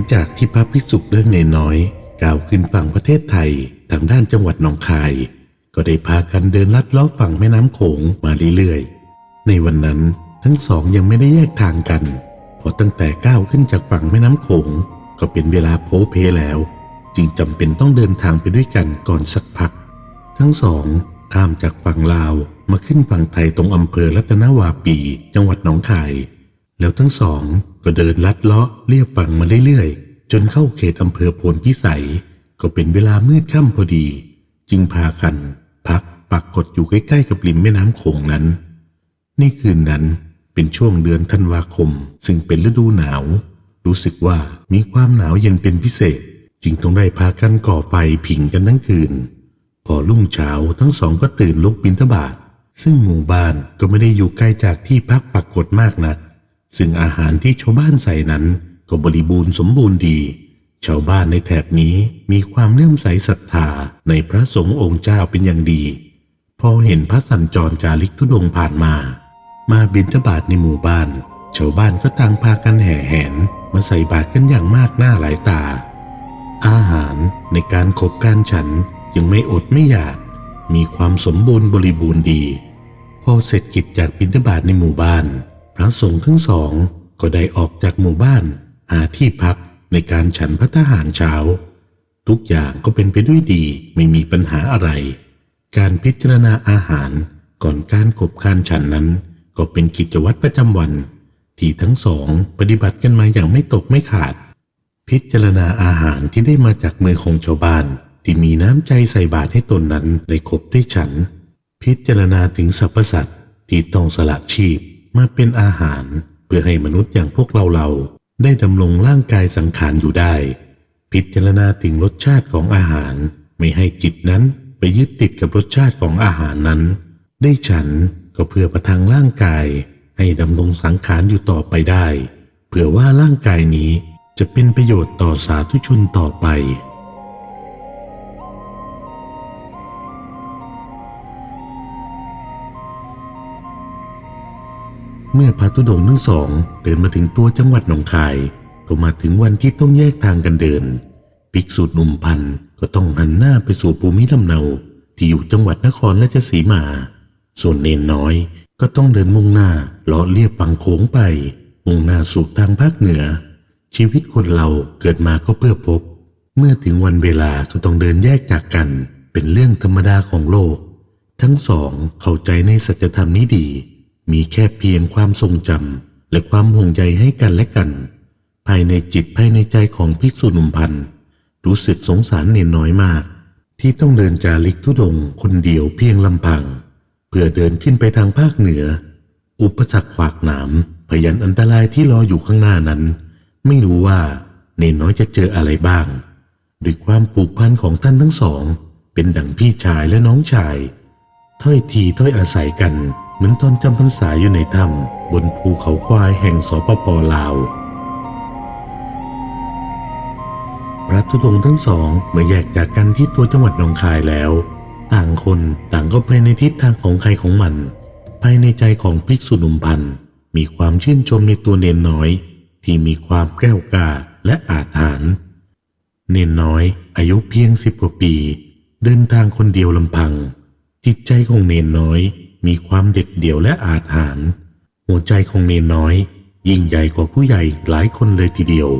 หลังจากที่พระพิสุเดินเนน้อยกล่าวขึ้นฝั่งประเทศไทยทางด้านจังหวัดหนองคาย ก็ได้พากันเดินลัดเล้อฝั่งแม่น้ำโขงมาเรื่อยๆ ในวันนั้นทั้งสองยังไม่ได้แยกทางกันเพราะตั้งแต่ก้าวขึ้นจากฝั่งแม่น้ำโขง ก็เป็นเวลาโพเพแล้ว จึงจำเป็นต้องเดินทางไปด้วยกันก่อนสักพัก ทั้งสองข้ามจากฝั่งลาวมาขึ้นฝั่งไทยตรงอำเภอรัตนวาปี จังหวัดหนองคาย แล้วทั้งสองก็เดินลัดเลาะเลียบฝั่งมาเรื่อยๆ จนเข้าเขตอำเภอโพนพิสัย ก็เป็นเวลามืดค่ำพอดี จึงพากัน พักปักกดอยู่ใกล้ๆกับริมแม่น้ำโขงนั้น ในคืนนั้นเป็นช่วงเดือนธันวาคม ซึ่งเป็นฤดูหนาว รู้สึกว่ามีความหนาวเย็นเป็นพิเศษ จึงต้องได้พากันก่อไฟผิงกันทั้งคืน พอรุ่งเช้าทั้งสองก็ตื่นลุกบินทบาทซึ่งหมู่บ้านก็ไม่ได้อยู่ไกลจากที่พักปักกดมากนัก ซึ่งอาหารที่ชาวบ้านใส่นั้นก็บริบูรณ์สมบูรณ์ดี ชาวบ้านในแถบนี้มีความเลื่อมใสศรัทธาในพระสงฆ์องค์เจ้าเป็นอย่างดี พอเห็นพระสัญจรจาริกทุดงผ่านมา มาบิณฑบาตในหมู่บ้าน ชาวบ้านก็ต่างพากันแห่แหนมาใส่บาตรกันอย่างมากหน้าหลายตา อาหารในการขบการฉันยังไม่อดไม่อยาก มีความสมบูรณ์บริบูรณ์ดี พอเสร็จกิจจากบิณฑบาตในหมู่บ้าน ระสงฆ์ทั้งสองก็ได้ออกจากหมู่บ้านหาที่พักในการฉันพระทหารเช้า ทุกอย่างก็เป็นไปด้วยดีไม่มีปัญหาอะไร การพิจารณาอาหารก่อนการกบการฉันนั้น ก็เป็นกิจวัตรประจำวัน ที่ทั้งสองปฏิบัติกันมาอย่างไม่ตกไม่ขาด พิจารณาอาหารที่ได้มาจากมือของชาวบ้าน ที่มีน้ำใจใส่บาตรให้ตนนั้นได้ครบได้ฉัน พิจารณาถึงสรรพสัตว์ที่ต้องสละชีพ มาเป็นอาหาร เพื่อให้มนุษย์อย่างพวกเราเราได้ดำรงร่างกายสังขารอยู่ได้ พิจารณาถึงรสชาติของอาหาร ไม่ให้จิตนั้นไปยึดติดกับรสชาติของอาหารนั้น ได้ฉันก็เพื่อประทังร่างกาย ให้ดำรงสังขารอยู่ต่อไปได้ เผื่อว่าร่างกายนี้จะเป็นประโยชน์ต่อสาธุชนต่อไป เมื่อพระธุดงค์ทั้งสองเดินมาถึงตัวจังหวัดหนองคาย ก็มาถึงวันที่ต้องแยกทางกันเดินภิกษุหนุ่มพันก็ต้องหันหน้าไปสู่ภูมิลำเนาที่อยู่จังหวัดนครราชสีมา ส่วนเนนน้อยก็ต้องเดินมุ่งหน้าเลาะเลียบฝั่งโขงไป มุ่งหน้าสู่ทางภาคเหนือ ชีวิตคนเราเกิดมาก็เพื่อพบ เมื่อถึงวันเวลาก็ต้องเดินแยกจากกัน เป็นเรื่องธรรมดาของโลก ทั้งสองเข้าใจในสัจธรรมนี้ดี มีแค่เพียงความทรงจำและความห่วงใยให้กันและกัน ภายในจิตภายในใจของภิกษุหนุ่มพันธ์รู้สึกสงสารเนนน้อยมาก ที่ต้องเดินจาริกทุดงค์คนเดียวเพียงลำพัง เพื่อเดินขึ้นไปทางภาคเหนือ อุปสรรคขวากหนามพยันอันตรายที่รออยู่ข้างหน้านั้น ไม่รู้ว่าเนนน้อยจะเจออะไรบ้างด้วยความผูกพันของท่านทั้งสอง เป็นดั่งพี่ชายและน้องชาย ถ้อยทีถ้อยอาศัยกัน เหมือนตอนจำพรรษาอยู่ในถ้ำบนภูเขาควายแห่งสปปลาว พระธุดงค์ทั้งสองเมื่อแยกจากกันที่ตัวจังหวัดหนองคายแล้ว ต่างคนต่างก็ไปในทิศทางของใครของมัน ภายในใจของภิกษุหนุ่มพันธ์มีความชื่นชมในตัวเนนน้อย ที่มีความแก้วกาและอาถรรพ์เนนน้อยอายุเพียงสิบกว่าปี เดินทางคนเดียวลำพัง จิตใจของเนนน้อย มีความเด็ดเดี่ยวและอาถรรพ์หัวใจของเนนน้อย ยิ่งใหญ่กว่าผู้ใหญ่หลายคนเลยทีเดียว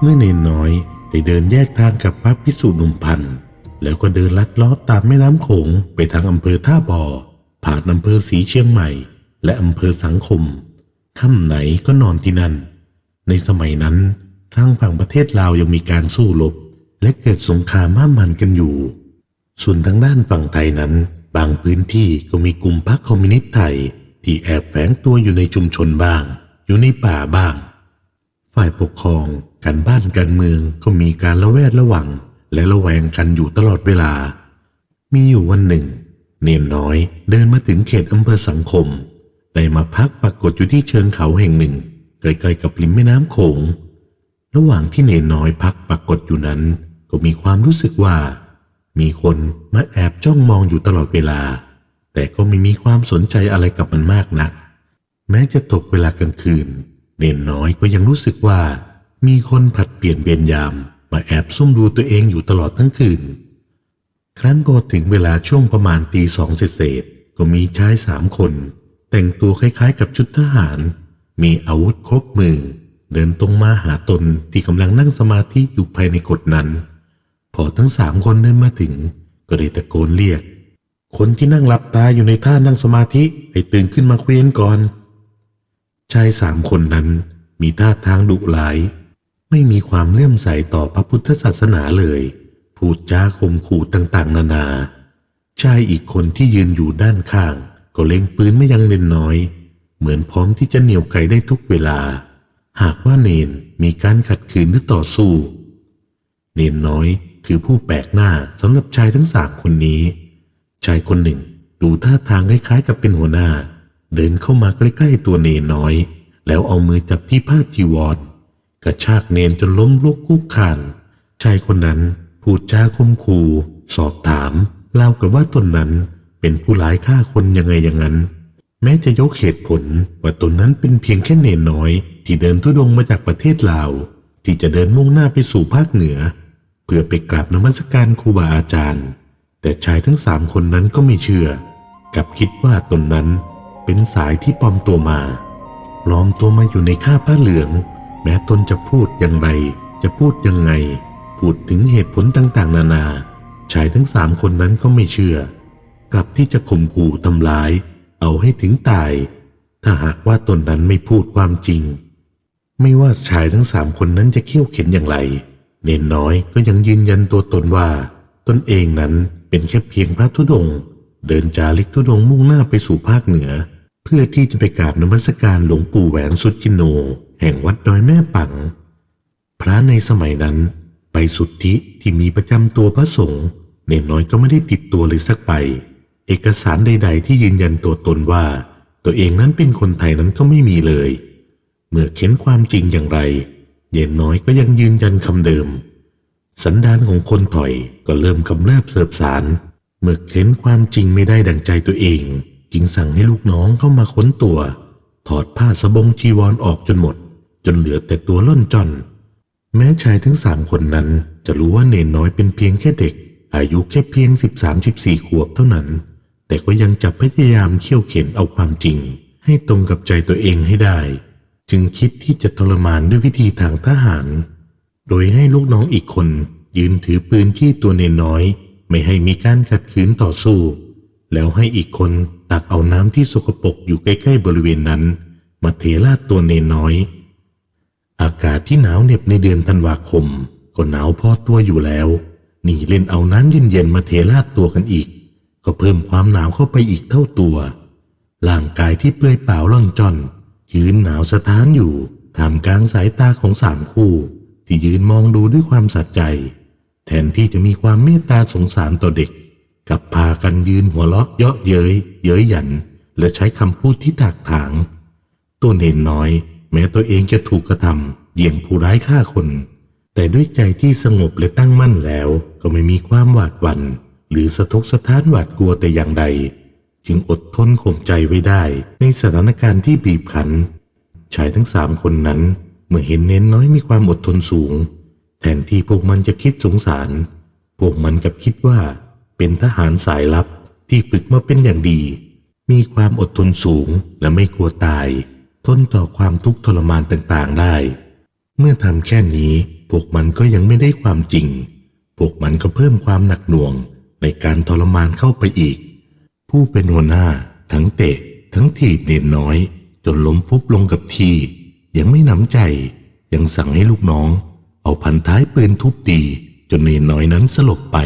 เมื่อเนนน้อยได้เดินแยกทางกับพระพิสุนุ่มพันธ์แล้วก็เดินลัดเลาะตามแม่น้ำโขงไปทางอำเภอท่าบ่อ ผ่านอำเภอสีเชียงใหม่ และอำเภอสังคมค่ำไหนก็นอนที่นั่น ในสมัยนั้นทางฝั่งประเทศลาวยังมีการสู้รบและเกิดสงครามมามันกันอยู่ ส่วนทางด้านฝั่งไทยนั้น บางพื้นที่ก็มีกลุ่มพรรคคอมมิวนิสต์ไทย ที่แอบแฝงตัวอยู่ในชุมชนบ้าง อยู่ในป่าบ้าง ฝ่ายปกครองการบ้านการเมืองก็มีการละแวดระวัง และระแวงกันอยู่ตลอดเวลา มีอยู่วันหนึ่ง เนียนน้อยเดินมาถึงเขตอำเภอสังคม ได้มาพักปรากฏอยู่ที่เชิงเขาแห่งหนึ่ง ใกล้ๆกับริมแม่น้ำโขง ระหว่างที่เนนน้อยพักปรากฏอยู่นั้น ก็มีความรู้สึกว่า มีคนมาแอบจ้องมองอยู่ตลอดเวลา แต่ก็ไม่มีความสนใจอะไรกับมันมากนัก แม้จะตกเวลากลางคืน เนนน้อยก็ยังรู้สึกว่า มีคนผลัดเปลี่ยนเวรยามมาแอบซุ่มดูตัวเองอยู่ตลอดทั้งคืน ครั้นพอถึงเวลาช่วงประมาณตีสองเศษก็มีชายสามคน แต่งตัวคล้ายๆ กับชุดทหาร มีอาวุธครบมือ เดินตรงมาหาตนที่กำลังนั่งสมาธิอยู่ภายในกฎนั้น พอทั้งสามคนเดินมาถึง ก็ได้ตะโกนเรียก คนที่นั่งหลับตาอยู่ในท่านั่งสมาธิให้ตื่นขึ้นมาเคว้นก่อนชายสามคนนั้นมีท่าทางดุร้าย ไม่มีความเลื่อมใสต่อพระพุทธศาสนาเลย พูดจาข่มขู่ต่างๆ นานา ชายอีกคนที่ยืนอยู่ด้านข้าง ก็เล็งปืนไม่ยังเนนน้อย เหมือนพร้อมที่จะเหนี่ยวไกได้ทุกเวลา หากว่าเนนมีการขัดขืนหรือต่อสู้ เนนน้อยคือผู้แปลกหน้าสำหรับชายทั้งสามคนนี้ ชายคนหนึ่งดูท่าทางคล้ายๆกับเป็นหัวหน้า เดินเข้ามาใกล้ๆตัวเนนน้อย แล้วเอามือจับที่ผ้าจีวรกระชากเนนจนล้มลุกคุกคานชายคนนั้นพูดจาคมคูสอบถามเล่ากับว่าตนนั้นเป็นผู้ร้ายฆ่าคนยังไงอย่างนั้น แม้จะยกเหตุผลว่าตนนั้นเป็นเพียงแค่เนนน้อย ที่เดินทุดงมาจากประเทศลาว ที่จะเดินมุ่งหน้าไปสู่ภาคเหนือ เพื่อไปกราบนมัสการครูบาอาจารย์ แต่ชายทั้งสามคนนั้นก็ไม่เชื่อ กับคิดว่าตนนั้นเป็นสายที่ปลอมตัวมาปลอมตัวมาอยู่ในข้าผ้าเหลือง แม้ตนจะพูดอย่างไร จะพูดยังไง พูดถึงเหตุผลต่างๆ นานา ชายทั้งสามคนนั้นก็ไม่เชื่อ กลับที่จะข่มขู่ทำร้าย เอาให้ถึงตาย ถ้าหากว่าตนนั้นไม่พูดความจริง ไม่ว่าชายทั้งสามคนนั้นจะเขี่ยวเข็นอย่างไร เนนน้อยก็ยังยืนยันตัวตนว่า ตนเองนั้นเป็นแค่เพียงพระธุดงค์เดินจาริกธุดงค์มุ่งหน้าไปสู่ภาคเหนือ เพื่อที่จะไปกราบนมัสการหลวงปู่แหวนสุดจิโน แห่งวัดดอยแม่ปัง พระในสมัยนั้น ไปสุทธิที่มีประจำตัวพระสงฆ์เนนน้อยก็ไม่ได้ติดตัวเลยสักใบ เอกสารใด ๆ ที่ยืนยันตัวตนว่า ตัวเองนั้นเป็นคนไทยนั้นก็ไม่มีเลย เมื่อเข็นความจริงอย่างไร เย็นน้อยก็ยังยืนยันคำเดิม สันดานของคนถอยก็เริ่มกำเริบเสบสาร เมื่อเข็นความจริงไม่ได้ดังใจตัวเอง จึงสั่งให้ลูกน้องเข้ามาค้นตัว ถอดผ้าสบงจีวรอออกจนหมด จนเหลือแต่ตัวล่อนจอนแม้ชายทั้งสามคนนั้นจะรู้ว่าเนนน้อยเป็นเพียงแค่เด็ก อายุแค่เพียงสิบสามสิบสี่ขวบเท่านั้น แต่ก็ยังจับพยายามเขี่ยวเข็นเอาความจริง ให้ตรงกับใจตัวเองให้ได้ จึงคิดที่จะทรมานด้วยวิธีทางทหาร โดยให้ลูกน้องอีกคนยืนถือปืนที่ตัวเนนน้อย ไม่ให้มีการขัดขืนต่อสู้ แล้วให้อีกคนตักเอาน้ำที่สกปรกอยู่ใกล้ๆบริเวณนั้น มาเทราดตัวเนนน้อย อากาศที่หนาวเหน็บในเดือนธันวาคม ก็หนาวพอตัวอยู่แล้วหนีเล่นเอาน้ำเย็นๆมาเทราดตัวกันอีก ก็เพิ่มความหนาวเข้าไปอีกเท่าตัวร่างกายที่เปื่อยเปล่าล่อนจอนยืนหนาวสะท้านอยู่ท่ามกลางสายตาของสามคู่ ที่ยืนมองดูด้วยความสัใจ แทนที่จะมีความเมตตาสงสารต่อเด็กกับพากันยืนหัวเราะเยาะเย้ย เย้ยหยัน และใช้คำพูดที่ถากถาง ตัวเนนน้อย แม้ตัวเองจะถูกกระทำเยี่ยงผู้ร้ายฆ่าคน แต่ด้วยใจที่สงบและตั้งมั่นแล้ว ก็ไม่มีความหวาดหวัน่น หรือสะทกสะท้านหวาดกลัวแต่อย่างใด จึงอดทนข่มใจไว้ได้ในสถานการณ์ที่บีบคั้นชายทั้งสามคนนั้นเมื่อเห็นเน้นน้อยมีความอดทนสูง แทนที่พวกมันจะคิดสงสาร พวกมันกับคิดว่า เป็นทหารสายลับที่ฝึกมาเป็นอย่างดี มีความอดทนสูงและไม่กลัวตาย ทนต่อความทุกข์ทรมานต่างๆได้ เมื่อทำแค่นี้พวกมันก็ยังไม่ได้ความจริง พวกมันก็เพิ่มความหนักหน่วง ในการทรมานเข้าไปอีก ผู้เป็นหัวหน้าทั้งเตะ ทั้งถีบเนนน้อย จนล้มฟุบลงกับที ยังไม่หนำใจ ยังสั่งให้ลูกน้อง เอาพันท้ายปืนทุบตี จนเนนน้อยนั้นสลบไป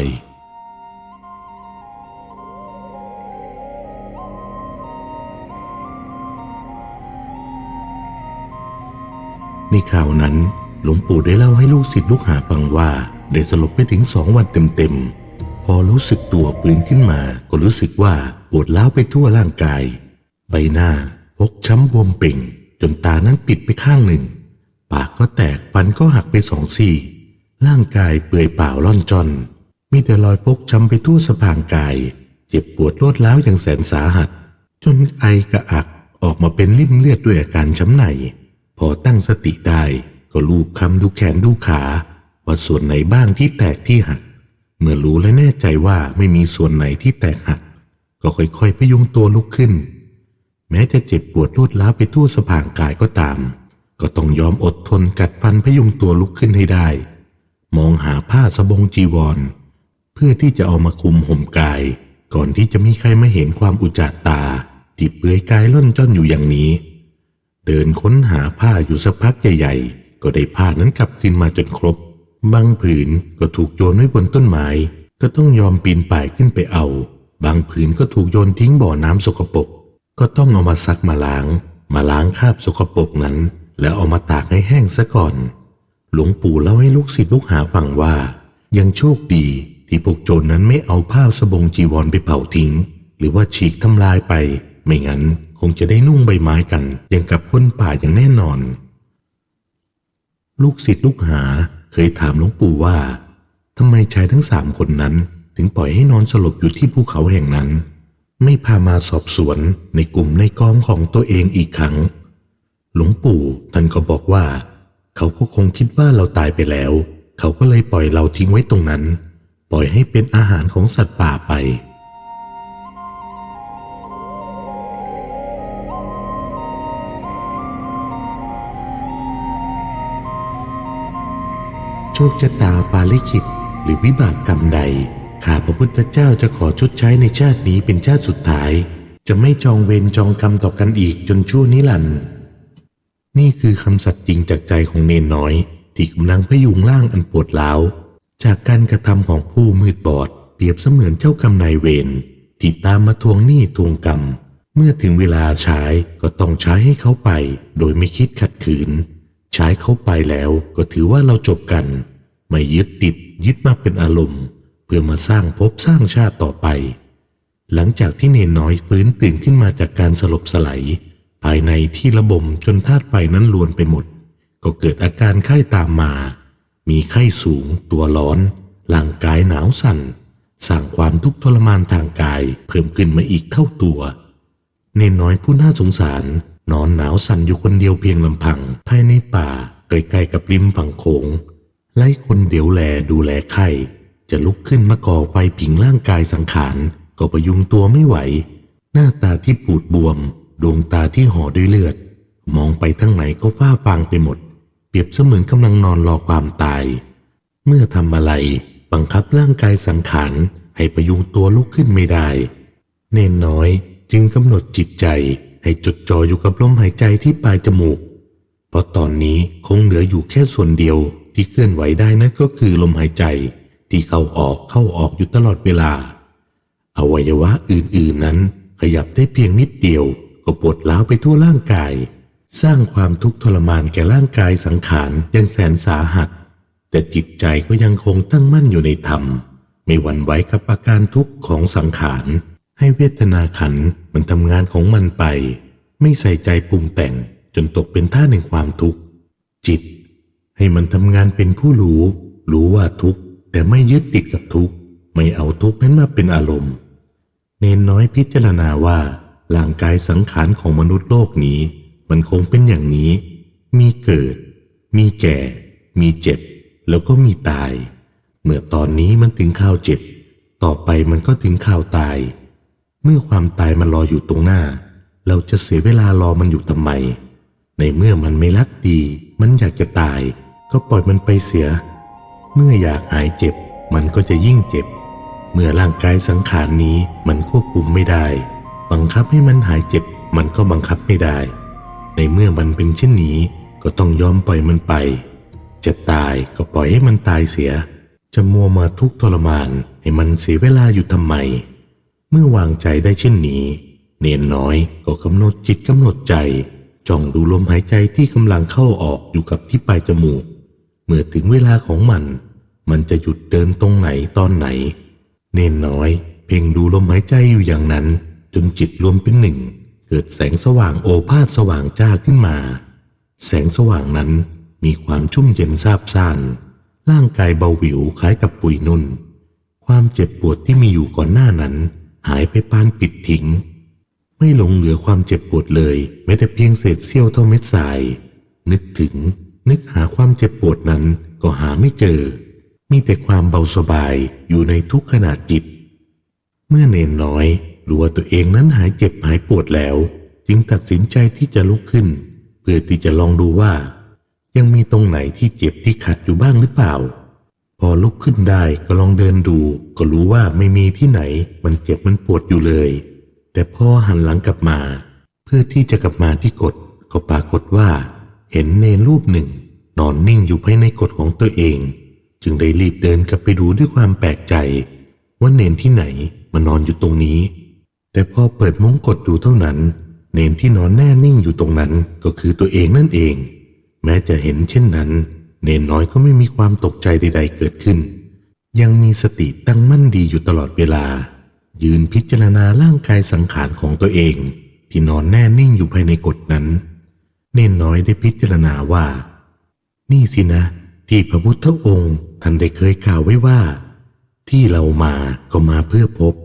ในข่าวนั้นหลวงปู่ได้เล่าให้ลูกศิษย์ลูกหาฟังว่า ได้สลบไปถึงสองวันเต็มๆ พอรู้สึกตัวฟื้นขึ้นมาก็รู้สึกว่าปวดล้าวไปทั่วร่างกาย ใบหน้าฟกช้ำบวมเป่ง จนตานั้นปิดไปข้างหนึ่ง ปากก็แตกฟันก็หักไปสองซี่ ร่างกายเปื่อยเปล่าล่อนจอน มีแต่รอยฟกช้ำไปทั่วสะพางกาย เจ็บปวดรวดร้าวอย่างแสนสาหัส จนไอกระอักออกมาเป็นริ่มเลือดด้วยอาการช้ำใน พอตั้งสติได้ก็ลูบคำดูแขนดูขาว่าส่วนไหนบ้างที่แตกที่หัก เมื่อรู้และแน่ใจว่าไม่มีส่วนไหนที่แตกหัก ก็ค่อยๆพยุงตัวลุกขึ้น แม้จะเจ็บปวดรวดร้าวไปทั่วสะพางกายก็ตาม ก็ต้องยอมอดทนกัดฟันพยุงตัวลุกขึ้นให้ได้ มองหาผ้าสบงจีวร เพื่อที่จะเอามาคุมห่มกาย ก่อนที่จะมีใครมาเห็นความอุจจาตาที่เปลือยกายล่อนจ้อนอยู่อย่างนี้ เดินค้นหาผ้าอยู่สักพักใหญ่ๆก็ได้ผ้านั้นกลับคืนมาจนครบ บางผืนก็ถูกโยนไว้บนต้นไม้ก็ต้องยอมปีนป่ายขึ้นไปเอา บางผืนก็ถูกโยนทิ้งบ่อน้ำสกปรกก็ต้องเอามาซักมาล้าง มาล้างคราบสกปรกนั้น แล้วเอามาตากให้แห้งซะก่อน หลวงปู่เล่าให้ลูกศิษย์ลูกหาฟังว่า ยังโชคดีที่พวกโจรนั้นไม่เอาผ้าสบงจีวรไปเผาทิ้ง หรือว่าฉีกทำลายไป ไม่งั้นคงจะได้นุ่งใบไม้กันอย่างกับคนป่าอย่างแน่นอน ลูกศิษย์ลูกหา เคยถามหลวงปู่ว่าทำไมชายทั้งสามคนนั้น ถึงปล่อยให้นอนสลบอยู่ที่ภูเขาแห่งนั้น ไม่พามาสอบสวนในกลุ่มในกองของตัวเองอีกครั้ง หลวงปู่ท่านก็บอกว่า เขาก็คงคิดว่าเราตายไปแล้ว เขาก็เลยปล่อยเราทิ้งไว้ตรงนั้น ปล่อยให้เป็นอาหารของสัตว์ป่าไป โชคชะตาปาลิขิตหรือวิบากกรรมใด ข้าพระพุทธเจ้าจะขอชดใช้ในชาตินี้เป็นชาติสุดท้าย จะไม่จองเวรจองกรรมต่อกันอีกจนชั่วนิรันดร์นี่คือคำสัตย์จริงจากใจของเนนน้อย ที่กำลังพยุงร่างอันปวดร้าว จากการกระทำของผู้มืดบอด เปรียบเสมือนเจ้ากรรมนายเวรที่ตามมาทวงหนี้ทวงกรรม เมื่อถึงเวลาใช้ก็ต้องใช้ให้เขาไป โดยไม่คิดขัดขืน ใช้เขาไปแล้วก็ถือว่าเราจบกัน ไม่ยึดติดยึดมาเป็นอารมณ์ เพื่อมาสร้างภพสร้างชาติต่อไป หลังจากที่เนนน้อยฟื้นตื่นขึ้นมาจากการสลบสลายภายในที่ระบมจนธาตุไฟนั้นลวนไปหมด ก็เกิดอาการไข้ตามมา มีไข้สูง ตัวร้อนร่างกายหนาวสั่นสร้างความทุกข์ทรมานทางกายเพิ่มขึ้นมาอีกเท่าตัว เนนน้อยผู้น่าสงสาร นอนหนาวสั่นอยู่คนเดียวเพียงลำพัง ภายในป่าใกล้ๆกับริมฝั่งโขงไล่คนเดียวแลดูแลไข้จะลุกขึ้นมาก่อไฟผิงร่างกายสังขารก็ประยุงตัวไม่ไหว หน้าตาที่ปูดบวม ดวงตาที่ห่อด้วยเลือด มองไปทั้งไหนก็ฟ้าฟางไปหมด เปรียบเสมือนกำลังนอนรอความตาย เมื่อทำอะไรบังคับร่างกายสังขารให้ประยุงตัวลุกขึ้นไม่ได้ เนนน้อยจึงกำหนดจิตใจ ให้จดจ่ออยู่กับลมหายใจที่ปลายจมูก เพราะตอนนี้คงเหลืออยู่แค่ส่วนเดียวที่เคลื่อนไหวได้นั่นก็คือลมหายใจที่เข้าออกเข้าออกอยู่ตลอดเวลา อวัยวะอื่นๆนั้น ขยับได้เพียงนิดเดียว ก็ปวดร้าวไปทั่วร่างกาย สร้างความทุกข์ทรมานแก่ร่างกายสังขารย่างแสนสาหัส แต่จิตใจก็ยังคงตั้งมั่นอยู่ในธรรม ไม่หวั่นไหวกับอาการทุกข์ของสังขาร ให้เวทนาขันมันทำงานของมันไป ไม่ใส่ใจปรุงแต่งจนตกเป็นท่าแห่งความทุกข์ จิต ให้มันทำงานเป็นผู้รู้ รู้ว่าทุกข์ แต่ไม่ยึดติดกับทุกข์ ไม่เอาทุกข์นั้นมาเป็นอารมณ์ เนนน้อยพิจารณาว่าร่างกายสังขารของมนุษย์โลกนี้ มันคงเป็นอย่างนี้ มีเกิด มีแก่ มีเจ็บ แล้วก็มีตาย เมื่อตอนนี้มันถึงข่าวเจ็บ ต่อไปมันก็ถึงข่าวตาย เมื่อความตายมันรออยู่ตรงหน้า เราจะเสียเวลารอมันอยู่ทำไม ในเมื่อมันไม่รักดี มันอยากจะตาย ก็ปล่อยมันไปเสีย เมื่ออยากหายเจ็บ มันก็จะยิ่งเจ็บ เมื่อร่างกายสังขารนี้มันควบคุมไม่ได้ บังคับให้มันหายเจ็บ มันก็บังคับไม่ได้ ในเมื่อมันเป็นเช่นนี้ ก็ต้องยอมปล่อยมันไป จะตายก็ปล่อยให้มันตายเสีย จะมัวมาทุกข์ทรมานให้มันเสียเวลาอยู่ทำไม เมื่อวางใจได้เช่นนี้ เนียนน้อยก็กำหนดจิตกำหนดใจจ้องดูลมหายใจที่กำลังเข้าออกอยู่กับที่ปลายจมูก เมื่อถึงเวลาของมัน มันจะหยุดเดินตรงไหนตอนไหน เนนน้อย เพ่งดูลมหายใจอยู่อย่างนั้น จนจิตรวมเป็นหนึ่ง เกิดแสงสว่างโอภาสสว่างจ้าขึ้นมา แสงสว่างนั้นมีความชุ่มเย็นซาบซ่าน ร่างกายเบาหวิวคล้ายกับปุยนุ่นคความเจ็บปวดที่มีอยู่ก่อนหน้านั้น หายไปปานปิดทิ้ง ไม่หลงเหลือความเจ็บปวดเลย แม้แต่เพียงเศษเสี้ยวเท่าเม็ดทราย นึกถึง นึกหาความเจ็บปวดนั้นก็หาไม่เจอ มีแต่ความเบาสบายอยู่ในทุกขณะจิต เมื่อเนนน้อยรู้ว่าตัวเองนั้นหายเจ็บหายปวดแล้ว จึงตัดสินใจที่จะลุกขึ้น เพื่อที่จะลองดูว่า ยังมีตรงไหนที่เจ็บที่ขัดอยู่บ้างหรือเปล่า พอลุกขึ้นได้ก็ลองเดินดู ก็รู้ว่าไม่มีที่ไหน มันเจ็บมันปวดอยู่เลย แต่พอหันหลังกลับมา เพื่อที่จะกลับมาที่กฎก็ปรากฏว่า เห็นเนรูปหนึ่ง นอนนิ่งอยู่ภายในกฎของตัวเอง จึงได้รีบเดินกลับไปดูด้วยความแปลกใจ ว่าเนนที่ไหนมานอนอยู่ตรงนี้ แต่พอเปิดมุ้งกดดูเท่านั้น เนนที่นอนแน่นิ่งอยู่ตรงนั้นก็คือตัวเองนั่นเอง แม้จะเห็นเช่นนั้น เนนน้อยก็ไม่มีความตกใจใด ๆ เกิดขึ้น ยังมีสติตั้งมั่นดีอยู่ตลอดเวลา ยืนพิจารณาร่างกายสังขารของตัวเอง ที่นอนแน่นิ่งอยู่ภายในกฎนั้น เนนน้อยได้พิจารณาว่า นี่สินะ ที่พระพุทธองค์ท่านได้เคยกล่าวไว้ว่า ที่เรามาก็มาเพื่อพบ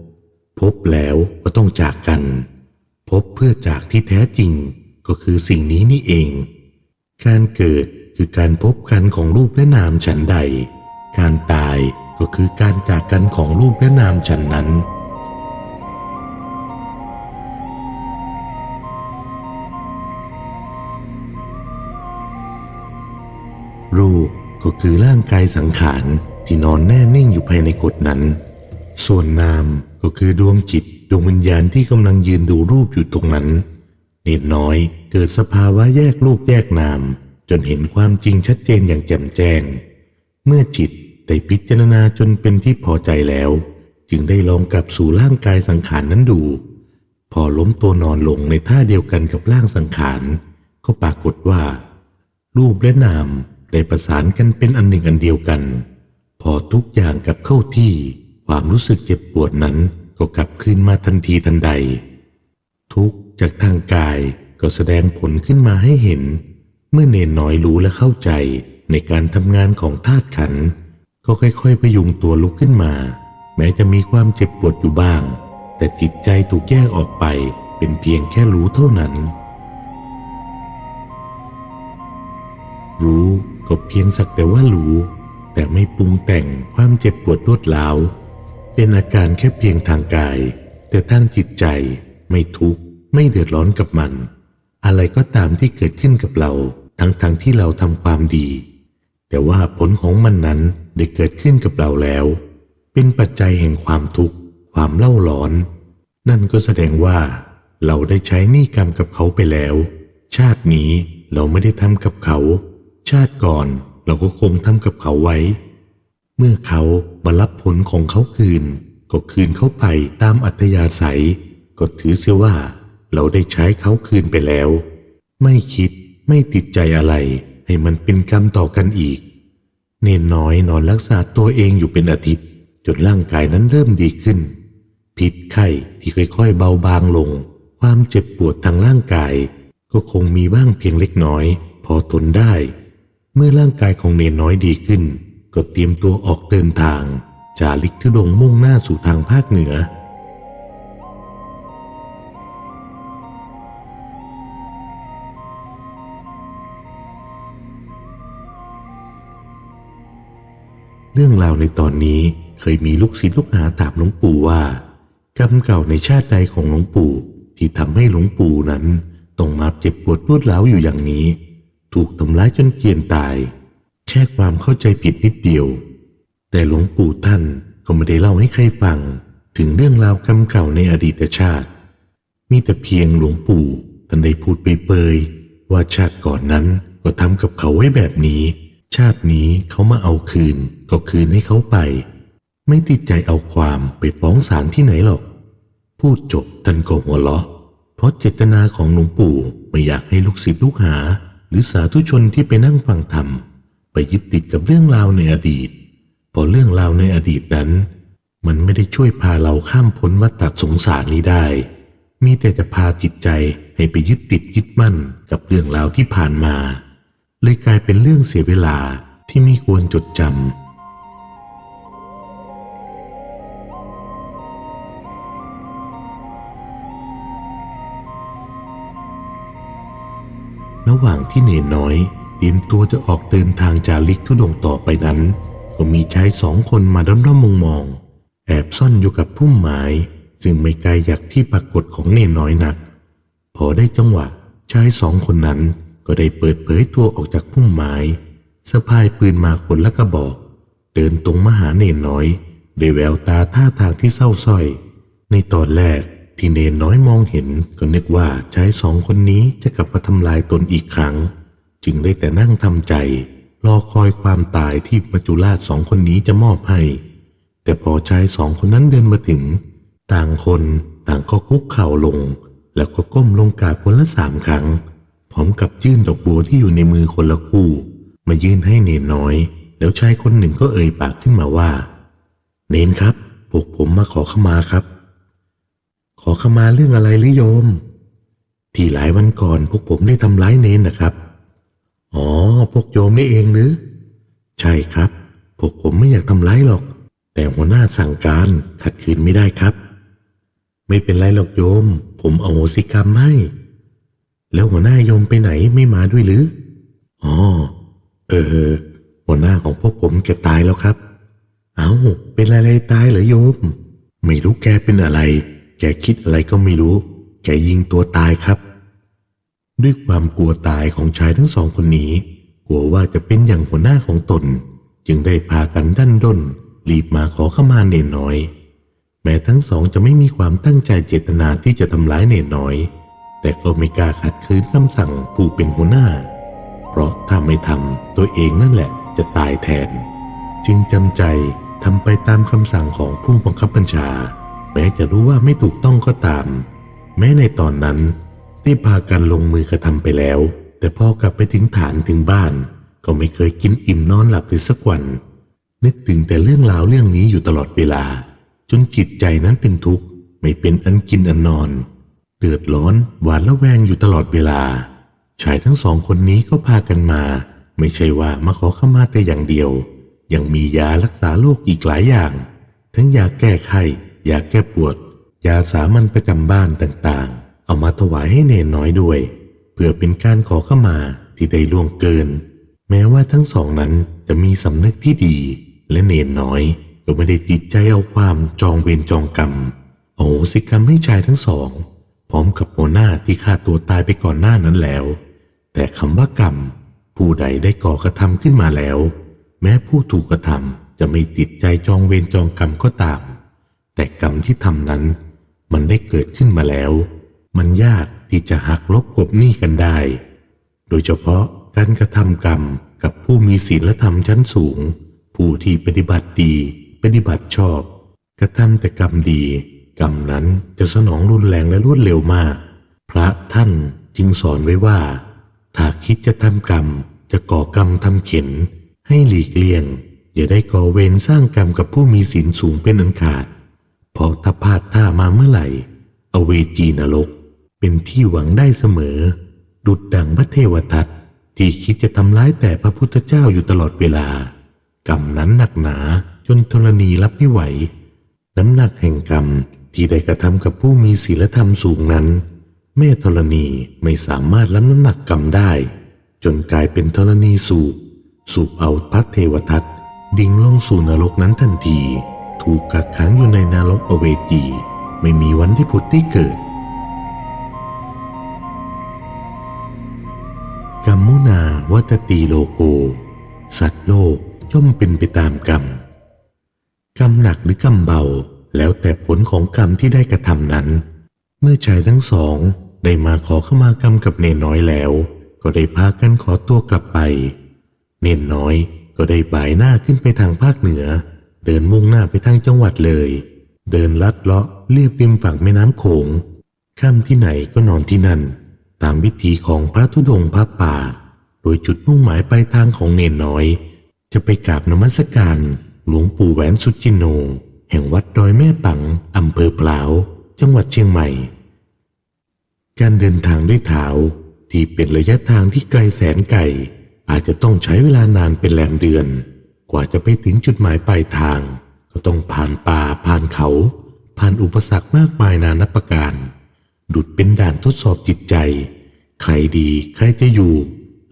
พบแล้วก็ต้องจากกัน พบเพื่อจากที่แท้จริงก็คือสิ่งนี้นี่เอง การเกิด คือการพบกันของรูปและนามฉันใด การตายก็คือการจากกันของรูปและนามฉันนั้น รูปก็คือร่างกายสังขารที่นอนแน่นิ่งอยู่ภายในกฎนั้น ส่วนนามก็คือดวงจิตดวงวิญญาณที่กำลังยืนดูรูปอยู่ตรงนั้น เนตน้อยเกิดสภาวะแยกรูปแยกนาม จนเห็นความจริงชัดเจนอย่างแจ่มแจ้ง เมื่อจิตได้พิจารณาจนเป็นที่พอใจแล้ว จึงได้ลองกลับสู่ร่างกายสังขารนั้นดู พอล้มตัวนอนลงในท่าเดียวกันกับร่างสังขาร ก็ปรากฏว่า รูปและนามได้ประสานกันเป็นอันหนึ่งอันเดียวกัน พอทุกอย่างกลับเข้าที่ ความรู้สึกเจ็บปวดนั้นก็กลับคืนมาทันทีทันใด ทุกจากทางกายก็แสดงผลขึ้นมาให้เห็น เมื่อเนนน้อยรู้และเข้าใจในการทำงานของธาตุขันธ์ก็ค่อย ๆ พยุงตัวลุกขึ้นมา แม้จะมีความเจ็บปวดอยู่บ้าง แต่จิตใจถูกแยกออกไปเป็นเพียงแค่รู้เท่านั้น รู้ก็เพียงสักแต่ว่ารู้ แต่ไม่ปรุงแต่งความเจ็บปวดรวดร้าว เป็นอาการแค่เพียงทางกาย แต่ทางจิตใจไม่ทุกข์ไม่เดือดร้อนกับมัน อะไรก็ตามที่เกิดขึ้นกับเรา ทั้งๆทที่เราทำความดี แต่ว่าผลของมันนั้นได้เกิดขึ้นกับเราแล้ว เป็นปัจจัยแห่งความทุกข์ ความเล่าร้อน นั่นก็แสดงว่า เราได้ใช้หนี้กรรมกับเขาไปแล้ว ชาตินี้เราไม่ได้ทำกับเขา ชาติก่อนเราก็คงทำกับเขาไว้ เมื่อเขามารับผลของเขาคืน ก็คืนเขาไปตามอัธยาศัย ก็ถือเสียว่า เราได้ใช้เขาคืนไปแล้ว ไม่คิด ไม่ติดใจอะไรให้มันเป็นกรรมต่อกันอีก เนนน้อยนอนรักษาตัวเองอยู่เป็นอาทิตย์ จนร่างกายนั้นเริ่มดีขึ้น พิษไข้ที่ค่อยๆเบาบางลง ความเจ็บปวดทางร่างกาย ก็คงมีบ้างเพียงเล็กน้อย พอทนได้ เมื่อร่างกายของเนนน้อยดีขึ้น ก็เตรียมตัวออกเดินทาง จาริกทุดงมุ่งหน้าสู่ทางภาคเหนือ เรื่องราวในตอนนี้เคยมีลูกศิษย์ลูกหาถามหลวงปู่ว่า กรรมเก่าในชาติใดของหลวงปู่ ที่ทำให้หลวงปู่นั้นต้องมาเจ็บปวดรวดร้าวอยู่อย่างนี้ ถูกทำร้ายจนเกลียนตาย แค่ความเข้าใจผิดนิดเดียว แต่หลวงปู่ท่านก็ไม่ได้เล่าให้ใครฟัง ถึงเรื่องราวกรรมเก่าในอดีตชาติ มีแต่เพียงหลวงปู่ท่านได้พูดไปเปยว่าชาติก่อนนั้นก็ทำกับเขาไว้แบบนี้ ชาตินี้เขามาเอาคืนก็คืนให้เขาไป ไม่ติดใจเอาความไปฟ้องศาลที่ไหนหรอก พูดจบท่านก็หัวเราะ เพราะเจตนาของหลวงปู่ไม่อยากให้ลูกศิษย์ลูกหา หรือสาธุชนที่ไปนั่งฟังธรรม ไปยึดติดกับเรื่องราวในอดีตเพราะเรื่องราวในอดีตนั้น มันไม่ได้ช่วยพาเราข้ามพ้นวัฏสงสารนี้ได้ มีแต่จะพาจิตใจให้ไปยึดติดยึดมั่นกับเรื่องราวที่ผ่านมา เลยกลายเป็นเรื่องเสียเวลาที่ไม่ควรจดจำระหว่างที่เนนน้อยเตรียมตัวจะออกเดินทางจาลิกทุดงต่อไปนั้น ก็มีชายสองคนมาด้ำร่ำมองมอง แอบซ่อนอยู่กับพุ่มไม้ซึ่งไม่ไกลจากที่ปรากฏของเนนน้อยนัก พอได้จังหวะชายสองคนนั้น ก็ได้เปิดเผยตัวออกจากพุ่มไม้สะพายปืนมาคนละกระบอก เดินตรงมาหาเนนน้อยด้วยแววตาท่าทางที่เศร้าสร้อย ในตอนแรกที่เนนน้อยมองเห็นก็นึกว่าชายสองคนนี้จะกลับมาทำลายตนอีกครั้ง จึงได้แต่นั่งทำใจ รอคอยความตายที่มัจจุราชสองคนนี้จะมอบให้ แต่พอชายสองคนนั้นเดินมาถึง ต่างคนต่างก็คุกเข่าลง แล้วก็ก้มลงกราบคนละสามครั้ง พร้อมกับยื่นดอกบัวที่อยู่ในมือคนละคู่ มายื่นให้เนนน้อย แล้วชายคนหนึ่งก็เอ่ยปากขึ้นมาว่า เนนครับพวกผมมาขอขมาครับ ขอขมาเรื่องอะไรหรือโยม ที่หลายวันก่อนพวกผมได้ทำร้ายเนนนะครับ อ๋อ พวกโยมนี่เองหรือ ใช่ครับ พวกผมไม่อยากทำร้ายหรอก แต่หัวหน้าสั่งการขัดขืนไม่ได้ครับ ไม่เป็นไรหรอกโยม ผมเอาโหสิกรรมให้ แล้วหัวหน้าโยมไปไหนไม่มาด้วยหรือ อ๋อ เออ หัวหน้าของพวกผมแกตายแล้วครับ เอาเป็นอะไรตายเหรอโยม ไม่รู้แกเป็นอะไร แกคิดอะไรก็ไม่รู้ แกยิงตัวตายครับ ด้วยความกลัวตายของชายทั้งสองคนนี้ กลัวว่าจะเป็นอย่างหัวหน้าของตน จึงได้พากันดันด้น รีบมาขอขมาเนนน้อย แม้ทั้งสองจะไม่มีความตั้งใจเจตนาที่จะทำร้ายเนนน้อย แต่ก็ไม่กล้าขัดขืนคำสั่งผู้เป็นหัวหน้า เพราะถ้าไม่ทำตัวเองนั่นแหละจะตายแทน จึงจำใจทำไปตามคำสั่งของผู้บังคับบัญชา แม้จะรู้ว่าไม่ถูกต้องก็ตาม แม้ในตอนนั้นได้พากันลงมือกระทำไปแล้ว แต่พอกลับไปถึงฐานถึงบ้าน ก็ไม่เคยกินอิ่มนอนหลับเลยสักวัน นึกถึงแต่เรื่องราวเรื่องนี้อยู่ตลอดเวลา จนจิตใจนั้นเป็นทุกข์ไม่เป็นอันกินอันนอน เดือดร้อนหวาดระแวงอยู่ตลอดเวลา ชายทั้งสองคนนี้ก็พากันมา ไม่ใช่ว่ามาขอเข้ามาแต่อย่างเดียว ยังมียารักษาโรคอีกหลายอย่าง ทั้งยาแก้ไข้ยาแก้ปวด ยาสามัญประจำบ้านต่างๆ เอามาถวายให้เนนน้อยด้วย เพื่อเป็นการขอเข้ามาที่ได้ล่วงเกิน แม้ว่าทั้งสองนั้นจะมีสำนึกที่ดี และเนนน้อยก็ไม่ได้ติดใจเอาความจองเวรจองกรรมโอโหสิกรรมให้ชายทั้งสอง ร้อมกับหัวหน้าที่ฆ่าตัวตายไปก่อนหน้านั้นแล้ว แต่คำว่ากรรม ผู้ใดได้ก่อกระทำขึ้นมาแล้ว แม้ผู้ถูกกระทำจะไม่ติดใจจองเวรจองกรรมก็ตาม แต่กรรมที่ทำนั้น มันได้เกิดขึ้นมาแล้ว มันยากที่จะหักลบกบหนี้กันได้ โดยเฉพาะการกระทำกรรมกับผู้มีศีลธรรมชั้นสูง ผู้ที่ปฏิบัติดี ปฏิบัติชอบ กระทำแต่กรรมดี กรรมนั้นจะสนองรุนแรงและรวดเร็วมาก พระท่านจึงสอนไว้ว่า ถ้าคิดจะทำกรรมจะก่อกรรมทำเข็น ให้หลีกเลี่ยง อย่าได้ก่อเวรสร้างกรรมกับผู้มีศีลสูงเป็นอันขาด เพราะถ้าพลาดท่ามาเมื่อไหร่ อเวจีนรก เป็นที่หวังได้เสมอ ดุดดังพระเทวทัตที่คิดจะทำร้ายแต่พระพุทธเจ้าอยู่ตลอดเวลา กรรมนั้นหนักหนาจนธรณีรับไม่ไหว น้ำหนักแห่งกรรม ที่ได้กระทำกับผู้มีศีลธรรมสูงนั้นแม่ธรณีไม่สามารถรับน้ำหนักกรรมได้ จนกลายเป็นธรณีสูบสูบเอาพระเทวทัตดิ่งลงสู่นรกนั้นทันที ถูกกักขังอยู่ในนรกอเวจีไม่มีวันที่ผุดที่เกิดกัมมุนาวัตตีโลโก สัตว์โลกย่อมเป็นไปตามกรรม กรรมหนักหรือกรรมเบา แล้วแต่ผลของกรรมที่ได้กระทำนั้น เมื่อชายทั้งสองได้มาขอเข้ามากรรมกับเนนน้อยแล้ว ก็ได้พากันขอตัวกลับไป เนนน้อยก็ได้บ่ายหน้าขึ้นไปทางภาคเหนือ เดินมุ่งหน้าไปทางจังหวัดเลย เดินลัดเลาะเลียบริมฝั่งแม่น้ำโขงค่ำที่ไหนก็นอนที่นั่น ตามวิถีของพระธุดงค์พระป่า โดยจุดมุ่งหมายปลายทางของเนนน้อย จะไปกราบนมัสการหลวงปู่แหวนสุจินโน แห่งวัดดอยแม่ปังอำเภอปลาว จังหวัดเชียงใหม่ การเดินทางด้วยเท้าที่เป็นระยะทางที่ไกลแสนไกลอาจจะต้องใช้เวลานานเป็นแรมเดือน กว่าจะไปถึงจุดหมายปลายทาง ก็ต้องผ่านป่าผ่านเขา ผ่านอุปสรรคมากมายนานับประการ ดุดเป็นด่านทดสอบจิตใจ ใครดีใครจะอยู่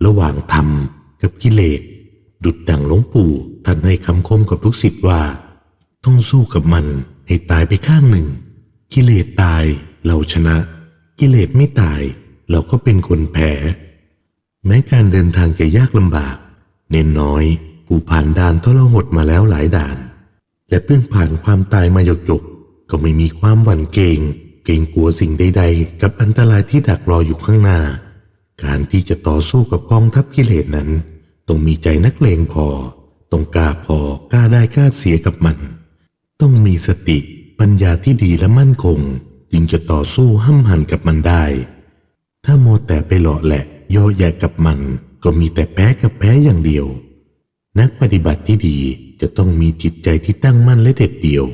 ระหว่างธรรมกับกิเลสดุดดังหลวงปู่ท่านให้คำคมกับทุกสิทธิ์ว่า ต้องสู้กับมันให้ตายไปข้างหนึ่ง กิเลสตายเราชนะ กิเลสไม่ตาย เราก็เป็นคนแพ้แม้การเดินทางจะยากลำบาก เน้นน้อยผู้ผ่านด่านทรหดมาแล้วหลายด่าน และเพิ่งผ่านความตายมาหยกหยกก็ไม่มีความหวั่นเกรงเกรงกลัวสิ่งใด ๆ กับอันตรายที่ดักรออยู่ข้างหน้า การที่จะต่อสู้กับกองทัพกิเลสนั้น ต้องมีใจนักเลงพอ ต้องกล้าพอกล้าได้กล้าเสียกับมัน ต้องมีสติปัญญาที่ดีและมั่นคง จึงจะต่อสู้ห้ำหันกับมันได้ ถ้าโมแต่ไปหล่อแหละย่อแยกกับมันก็มีแต่แพ้กับแพ้อย่างเดียว นักปฏิบัติที่ดีจะต้องมีจิตใจที่ตั้งมั่นและเด็ดเดี่ยว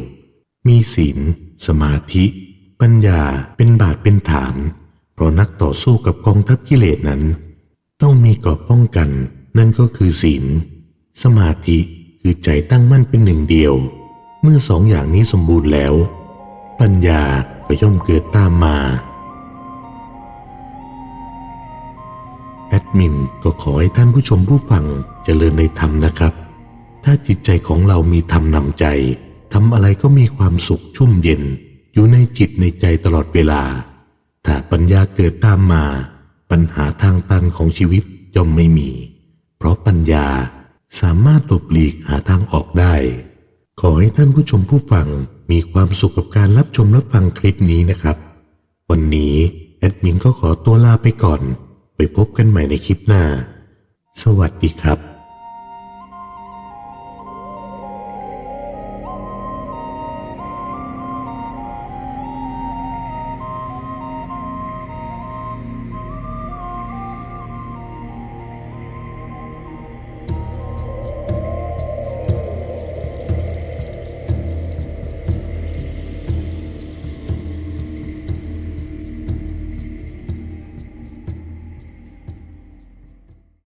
มีศีลสมาธิ ปัญญาเป็นบาทเป็นฐาน เพราะนักต่อสู้กับกองทัพกิเลสนั้น ต้องมีกราะป้องกัน นั่นก็คือศีล สมาธิคือใจตั้งมั่นเป็นหนึ่งเดียว เมื่อสองอย่างนี้สมบูรณ์แล้ว ปัญญาก็ย่อมเกิดตามมา แอดมินก็ขอให้ท่านผู้ชมผู้ฟังเจริญในธรรมนะครับ ถ้าจิตใจของเรามีธรรมนำใจทำอะไรก็มีความสุขชุ่มเย็น อยู่ในจิตในใจตลอดเวลา ถ้าปัญญาเกิดตามมา ปัญหาทางตันของชีวิตย่อมไม่มี เพราะปัญญาสามารถหลบหลีกหาทางออกได้ ขอให้ท่านผู้ชมผู้ฟังมีความสุขกับการรับชมรับฟังคลิปนี้นะครับ วันนี้แอดมินก็ขอตัวลาไปก่อน ไปพบกันใหม่ในคลิปหน้า สวัสดีครับ